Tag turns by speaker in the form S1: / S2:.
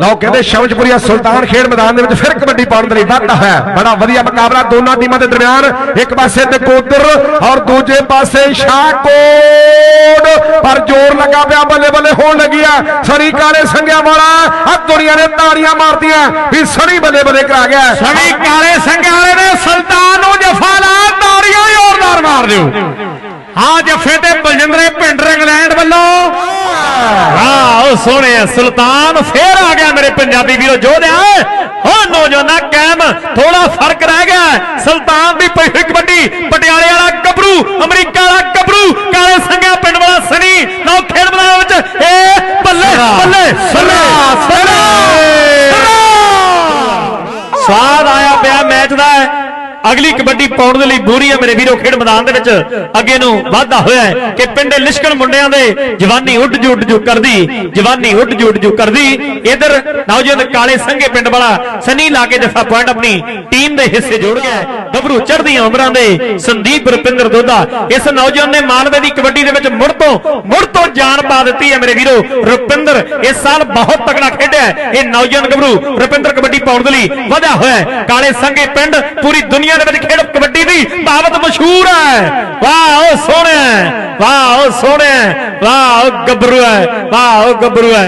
S1: ਲਓ ਕਹਿੰਦੇ ਸ਼ਮਜਪੁਰੀਆ ਸੁਲਤਾਨ ਖੇਡ ਮੈਦਾਨ ਦੇ ਵਿੱਚ ਫਿਰ ਕਬੱਡੀ ਪਾਉਣ ਦੇ ਲਈ ਵਾਧਾ ਹੋਇਆ। ਬੜਾ ਵਧੀਆ ਮੁਕਾਬਲਾ ਦੋਨਾਂ ਟੀਮਾਂ ਦੇ ਦਰਮਿਆਨ। ਇੱਕ ਪਾਸੇ ਨਕੋਦਰ ਔਰ ਦੂਜੇ ਪਾਸੇ ਸ਼ਾਹਕੋਟ। ਪਰ ਜ਼ੋਰ ਲੱਗਾ ਪਿਆ, ਬੱਲੇ ਬੱਲੇ ਹੋਣ ਲੱਗੀ ਲੱਗਿਆ ਸਣੀ ਕਾਲੇ ਸੰਗਿਆ ਵਾਲਾ ਆ ਦੁਨੀਆ ਨੇ ਤਾੜੀਆਂ ਮਾਰਦੀਆਂ ਵੀ ਸਣੀ ਬੱਲੇ ਬੱਲੇ ਕਰਾ ਗਿਆ।
S2: ਸਣੀ ਕਾਲੇ ਸੰਘਿਆ ਵਾਲੇ ਨੇ ਸੁਲਤਾਨ ਨੂੰ ਜਫਾ ਲਾ ਤਾੜੀਆਂ ਜ਼ੋਰਦਾਰ ਮਾਰ ਦਿਓ। ਹਾਂ ਜਫੇ ਤੇ ਬਲਜਿੰਦਰੇ ਪਿੰਡ ਇੰਗਲੈਂਡ ਵੱਲੋਂ ਸੋਹਣੇ ਸੁਲਤਾਨ ਫੇਰ ਆ ਗਿਆ ਮੇਰੇ ਪੰਜਾਬੀ ਵੀਰੋ ਜੋਧਿਆ ਹੋ ਨੌਜਵਾਨਾ ਕਾਇਮ ਥੋੜਾ ਫ਼ਰਕ ਰਹਿ ਗਿਆ। ਸੁਲਤਾਨ ਦੀ ਪਈ ਕਬੱਡੀ ਪਟਿਆਲੇ ਵਾਲਾ ਗੱਭਰੂ ਅਮਰੀਕਾ ਵਾਲਾ ਗੱਭਰੂ ਕਾਲੇ ਸੰਘਿਆ ਪਿੰਡ ਵਾਲਾ ਸਨੀ ਨੌ ਖੇਡ ਮੈਦਾਨ ਵਿੱਚ ਏ ਬੱਲੇ ਬੱਲੇ ਬੱਲੇ। ਬੱਲੇ ਸਵਾਦ ਆਇਆ ਪਿਆ ਮੈਚ ਦਾ। ਅਗਲੀ ਕਬੱਡੀ ਪਾਉਣ ਦੇ ਲਈ ਬੂਰੀਆ ਮੇਰੇ ਵੀਰੋ, ਖੇਡ ਮੈਦਾਨ ਦੇ ਵਿੱਚ। ਅੱਗੇ ਨੂੰ ਵਾਧਾ ਹੋਇਆ ਹੈ ਕਿ ਪਿੰਡ ਲਿਸ਼ਕਣ ਮੁੰਡਿਆਂ ਦੇ ਜਵਾਨੀ ਉੱਡ ਜੁੱਡ ਉੱਡ ਕਰਦੀ, ਜਵਾਨੀ ਉੱਡ ਜੂ ਉੱਡ ਕਰਦੀ। ਇਧਰ ਨੌਜਵਾਨ ਕਾਲੇ ਸੰਘੇ ਪਿੰਡ ਵਾਲਾ ਸਨੀ ਲਾ ਕੇ ਜਫਾ ਪੁਆਇੰਟ ਆਪਣੀ ਟੀਮ ਦੇ ਹਿੱਸੇ ਜੋੜ ਗਿਆ ਗੱਭਰੂ ਚੜ੍ਹਦੀਆਂ ਉਮਰਾਂ ਦੇ ਸੰਦੀਪ ਰੁਪਿੰਦਰ ਦੋਦਾ ਇਸ ਨੌਜਵਾਨ ਨੇ ਮਾਲਵੇ ਦੀ ਕਬੱਡੀ ਦੇ ਵਿੱਚ ਤੋਂ ਮੁੜ ਤੋਂ ਜਾਨ ਪਾ ਦਿੱਤੀ ਹੈ ਮੇਰੇ ਵੀਰੋ। ਰੁਪਿੰਦਰ ਇਸ ਸਾਲ ਬਹੁਤ ਤਕੜਾ ਖੇਡਿਆ ਇਹ ਨੌਜਵਾਨ ਗੱਭਰੂ ਰੁਪਿੰਦਰ ਕਬੱਡੀ ਪਾਉਣ ਦੇ ਲਈ ਵਧਿਆ ਹੋਇਆ ਕਾਲੇ ਸੰਗੇ ਪਿੰਡ, ਪੂਰੀ ਦੁਨੀਆ ਦੇ ਵਿੱਚ ਖੇਡ ਕਬੱਡੀ ਦੀ ਬਾਬਤ ਮਸ਼ਹੂਰ ਹੈ। ਵਾਹ, ਉਹ ਸੋਹਣਾ ਵਾਹ, ਉਹ ਸੋਹਣਾ ਵਾਹ, ਉਹ ਗੱਭਰੂ ਹੈ। ਵਾਹ, ਉਹ ਗੱਭਰੂ ਹੈ।